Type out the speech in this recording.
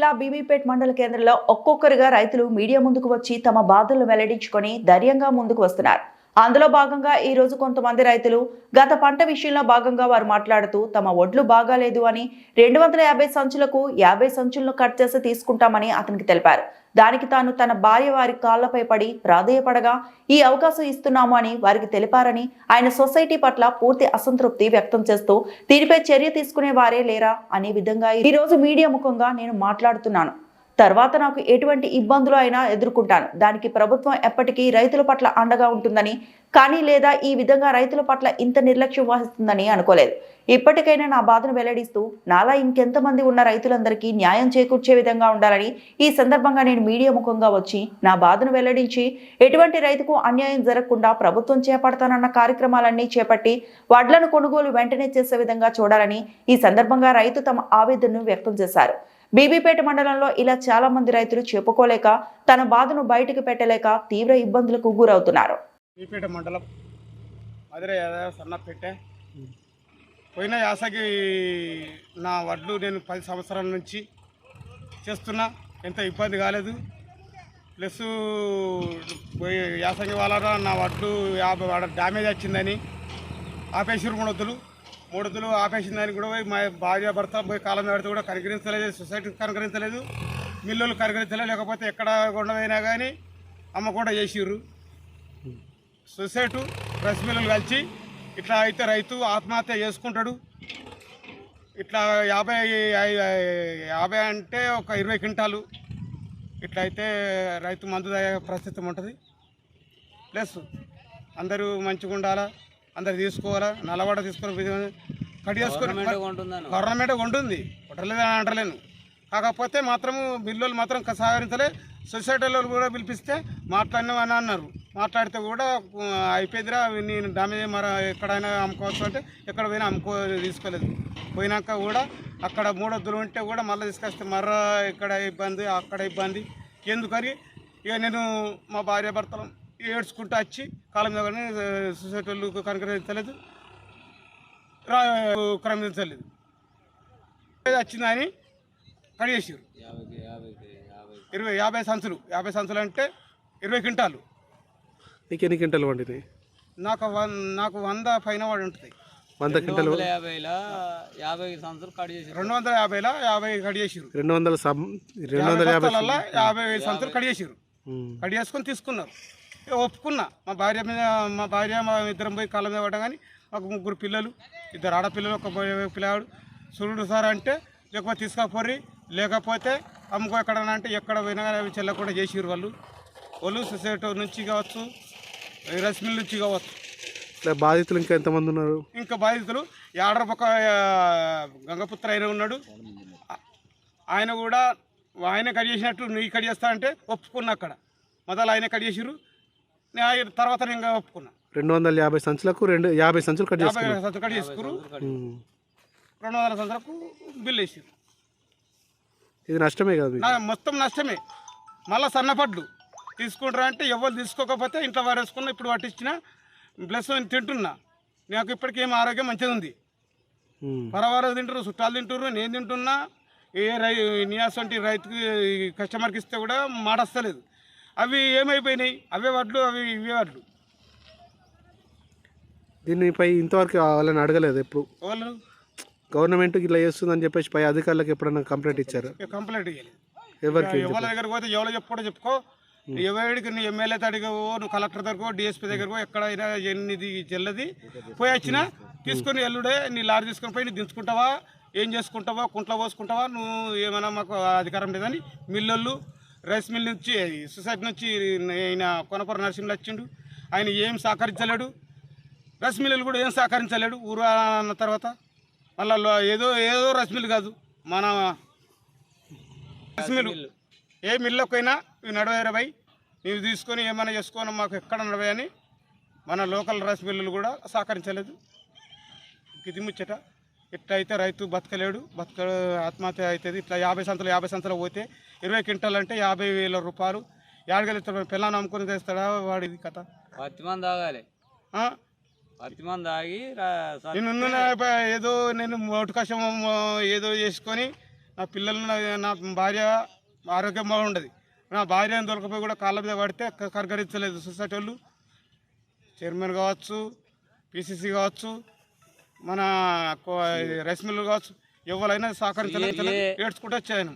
జిల్లా బీబీపేట్ మండల కేంద్రంలో ఒక్కొక్కరుగా రైతులు మీడియా ముందుకు వచ్చి తమ బాధలను వెల్లడించుకొని ధైర్యంగా ముందుకు వస్తున్నారు. అందులో భాగంగా ఈ రోజు కొంతమంది రైతులు గత పంట విషయంలో భాగంగా వారు మాట్లాడుతూ తమ ఒడ్లు బాగాలేదు అని రెండు వందల యాభై సంచులకు యాభై సంచులను కట్ చేసి తీసుకుంటామని అతనికి తెలిపారు. దానికి తాను తన భార్య వారి కాళ్ళపై పడి ప్రాధేయపడగా ఈ అవకాశం ఇస్తున్నాము అని వారికి తెలిపారని ఆయన సొసైటీ పట్ల పూర్తి అసంతృప్తి వ్యక్తం చేస్తూ దీనిపై చర్య తీసుకునే వారే లేరా అనే విధంగా ఈ రోజు మీడియా ముఖంగా నేను మాట్లాడుతున్నాను. తర్వాత నాకు ఎటువంటి ఇబ్బందులు అయినా ఎదుర్కొంటాను. దానికి ప్రభుత్వం ఎప్పటికీ రైతుల పట్ల అండగా ఉంటుందని కానీ లేదా ఈ విధంగా రైతుల పట్ల ఇంత నిర్లక్ష్యం వహిస్తుందని అనుకోలేదు. ఇప్పటికైనా నా బాధను వెల్లడిస్తూ నాలా ఇంకెంతమంది ఉన్న రైతులందరికీ న్యాయం చేకూర్చే విధంగా ఉండాలని ఈ సందర్భంగా నేను మీడియా ముఖంగా వచ్చి నా బాధను వెల్లడించి ఎటువంటి రైతుకు అన్యాయం జరగకుండా ప్రభుత్వం చేపడతానన్న కార్యక్రమాలన్నీ చేపట్టి వడ్లను కొనుగోలు వెంటనే చేసే విధంగా చూడాలని ఈ సందర్భంగా రైతు తమ ఆవేదనను వ్యక్తం చేశారు. బీబీపేట మండలంలో ఇలా చాలా మంది రైతులు చెప్పుకోలేక తన బాధను బయటకు పెట్టలేక తీవ్ర ఇబ్బందులకు గురవుతున్నారు. బీపేట మండలం మధుర సన్నపెట్టె పోయిన యాసకి నా వడ్లు నేను పది సంవత్సరాల నుంచి చేస్తున్నా. ఎంత ఇబ్బంది కాలేదు. ప్లస్ పోయి యాసంగి వాళ్ళ నా వడ్లు యాభై వాడ డ్యామేజ్ వచ్చిందని ఆపేసిరు మూడొద్దులు మూడొద్దులు ఆపేసిందని కూడా పోయి మా భార్య భర్త పోయి కాలం పెడితే కూడా కనికరించలేదు సొసైటీ కనికరించలేదు మిల్లులు కనికరించలేదు లేకపోతే ఎక్కడ కొండవైనా కానీ అమ్మ కూడా చేసిర్రు. సొసైటీ ప్రెస్ మిల్లులు కలిసి ఇట్లా అయితే రైతు ఆత్మహత్య చేసుకుంటాడు. ఇట్లా యాభై యాభై అంటే ఒక ఇరవై క్వింటాలు ఇట్లా అయితే రైతు మందు పరిస్థితి ఉంటుంది. ప్లస్ అందరూ మంచిగా ఉండాలా అందరు తీసుకోవాలా? నల్లవాడ తీసుకొని కట్ చేసుకొని గవర్నమెంట్ ఉంటుంది కొట్టలేదు అని అంటలేను కాకపోతే మాత్రము బిల్లులు మాత్రం సహకరించలే. సొసైటీలో కూడా పిలిపిస్తే మాట్లాడినామని అన్నారు. మాట్లాడితే కూడా అయిపోయిందిరా నేను డామేజ్ మర ఎక్కడైనా అమ్ముకోవచ్చు అంటే ఎక్కడ పోయినా అమ్ముకో తీసుకోలేదు. పోయినాక కూడా అక్కడ మూడొద్దులు ఉంటే కూడా మళ్ళీ తీసుకొస్తే మర్ర ఇక్కడ ఇబ్బంది అక్కడ ఇబ్బంది. ఎందుకని? ఇక నేను మా భార్య భర్తలు ఏడ్చుకుంటూ వచ్చి కాలం దగ్గర సొసైటీ వాళ్ళు కనుకరించలేదు. రా క్రమించలేదు వచ్చిందని కడిగేసారు ఇరవై యాభై సంచులు. యాభై సంచులు అంటే ఇరవై క్వింటాలు. నీకు ఎన్ని క్వింటాలు వండినాయి నాకు వన్ నాకు వంద పైన వాడు ఉంటుంది. వంద క్వింటాలు? యాభై కట్ చేసి రెండు వందల యాభైలో యాభై కడిగేసారు రెండు వందల రెండు వందల యాభై యాభై సంచులు కడిగేసారు ఉమ్. కడిగేసుకొని తీసుకున్నారు. ఇక ఒప్పుకున్నా. మా భార్య మీద మా భార్య మా ఇద్దరం పోయి కాళ్ళ మీద పడ్డా కానీ మాకు ముగ్గురు పిల్లలు ఇద్దరు ఆడపిల్లలు ఒక పిల్లాడు. చూడు సార్ అంటే లేకపోతే తీసుకపోర్రి లేకపోతే అమ్ముకో ఎక్కడన్నా అంటే ఎక్కడ పోయినా కానీ అవి చెల్లకుండా చేసిరు వాళ్ళు. వాళ్ళు సొసైటీ నుంచి కావచ్చు రైస్ మిల్ నుంచి కావచ్చు. బాధితులు ఇంకా ఎంతమంది ఉన్నారు? ఇంకా బాధితులు యాడర పక్క గంగపుత్ర ఆయన ఉన్నాడు. ఆయన కూడా ఆయన కట్ చేసినట్టు నువ్వు కట్ చేస్తా అంటే ఒప్పుకున్నా అక్కడ. మొదలు ఆయన కట్ చేసిరు ఆయన తర్వాత నేను ఇంకా ఒప్పుకున్నా. రెండు వందల యాభై సంచులకు రెండు యాభై సంచులు కట్ యాభై సంచులు కట్ చేసుకురు ఉమ్. రెండు వందల సంచులకు బిల్లు వేసిరు. ఇది నష్టమే కాదు మీకు? నా మొత్తం నష్టమే. మళ్ళీ సన్నపడ్లు తీసుకుంటారా అంటే ఎవరు తీసుకోకపోతే ఇంట్లో వారేసుకున్నా ఇప్పుడు పట్టించిన ప్లస్ నేను తింటున్నా. నాకు ఇప్పటికీ ఏం ఆరోగ్యం మంచిగా ఉంది ఉమ్. పరవారు తింటారు చుట్టాలు తింటారు నేను తింటున్నా. ఏ రై నియాస్ వంటి రైతుకి కస్టమర్కి ఇస్తే కూడా మాట వస్తలేదు అవి ఏమైపోయినాయి? అవే వడ్లు అవి ఇవే వడ్లు. దీనిపై ఇంతవరకు వాళ్ళని అడగలేదు ఎప్పుడు. వాళ్ళు గవర్నమెంట్ ఇట్లా చేస్తుందని చెప్పేసి పై అధికారులకు ఎప్పుడైనా కంప్లైంట్ ఇచ్చారు? కంప్లైంట్ ఎవరికి ఎవరి దగ్గరకు పోతే ఎవరో చెప్పుకోవడం చెప్పుకో. ఎవరికి నువ్వు ఎమ్మెల్యే అడిగవో నువ్వు కలెక్టర్ దగ్గరకో డిఎస్పీ దగ్గరకో ఎక్కడైనా ఎన్నిది చెల్లది పోయి వచ్చినా తీసుకొని ఎల్లుడే నీ లారీ తీసుకొని పోయి నువ్వు దించుకుంటావా? ఏం చేసుకుంటావా? కుంట్లో పోసుకుంటావా? నువ్వు ఏమైనా మాకు అధికారం లేదని మిల్లోళ్ళు రైస్ మిల్ నుంచి సొసైటీ నుంచి ఆయన కొనపూర నరసింహులు వచ్చిండు. ఆయన ఏం సహకరించలేడు. రైస్ మిల్లులు కూడా ఏం సహకరించలేడు. ఊరు అన్న తర్వాత మళ్ళా ఏదో ఏదో రైస్ మిల్ కాదు. మన రైస్ మిల్లు. ఏ మిల్లుకైనా ఇవి నడవై ఇరవై నీవు తీసుకొని ఏమైనా చేసుకొని మాకు ఎక్కడ నడవై అని మన లోకల్ రైస్ మిల్లులు కూడా సహకరించలేదు. ఇది ముచ్చట. ఇట్లా అయితే రైతు బతకలేడు బతక ఆత్మహత్య అవుతుంది. ఇట్లా యాభై సంతలు యాభై సంతలు పోతే ఇరవై క్వింటాలు అంటే యాభై వేల రూపాయలు. ఏడగలుగుతాడు పిల్లలు అమ్ముకొని తెస్తాడా వాడిది కథ? పత్తి మంది తాగాలి? పత్తి మంది తాగి నేను ఉన్న ఏదో నేను మోటు కషం ఏదో చేసుకొని నా పిల్లలు నా- భార్య ఆరోగ్యం బాగుండదు. నా భార్యను దొరకపోయి కూడా కాళ్ళ మీద పడితే క- కరకరించలేదు సొసైటీ వాళ్ళు చైర్మన్ కావచ్చు పిసిసి కావచ్చు మన రైస్ మిల్లు కావచ్చు ఎవరైనా సహకరించలేదు ఏడ్చుకుంటూ వచ్చాను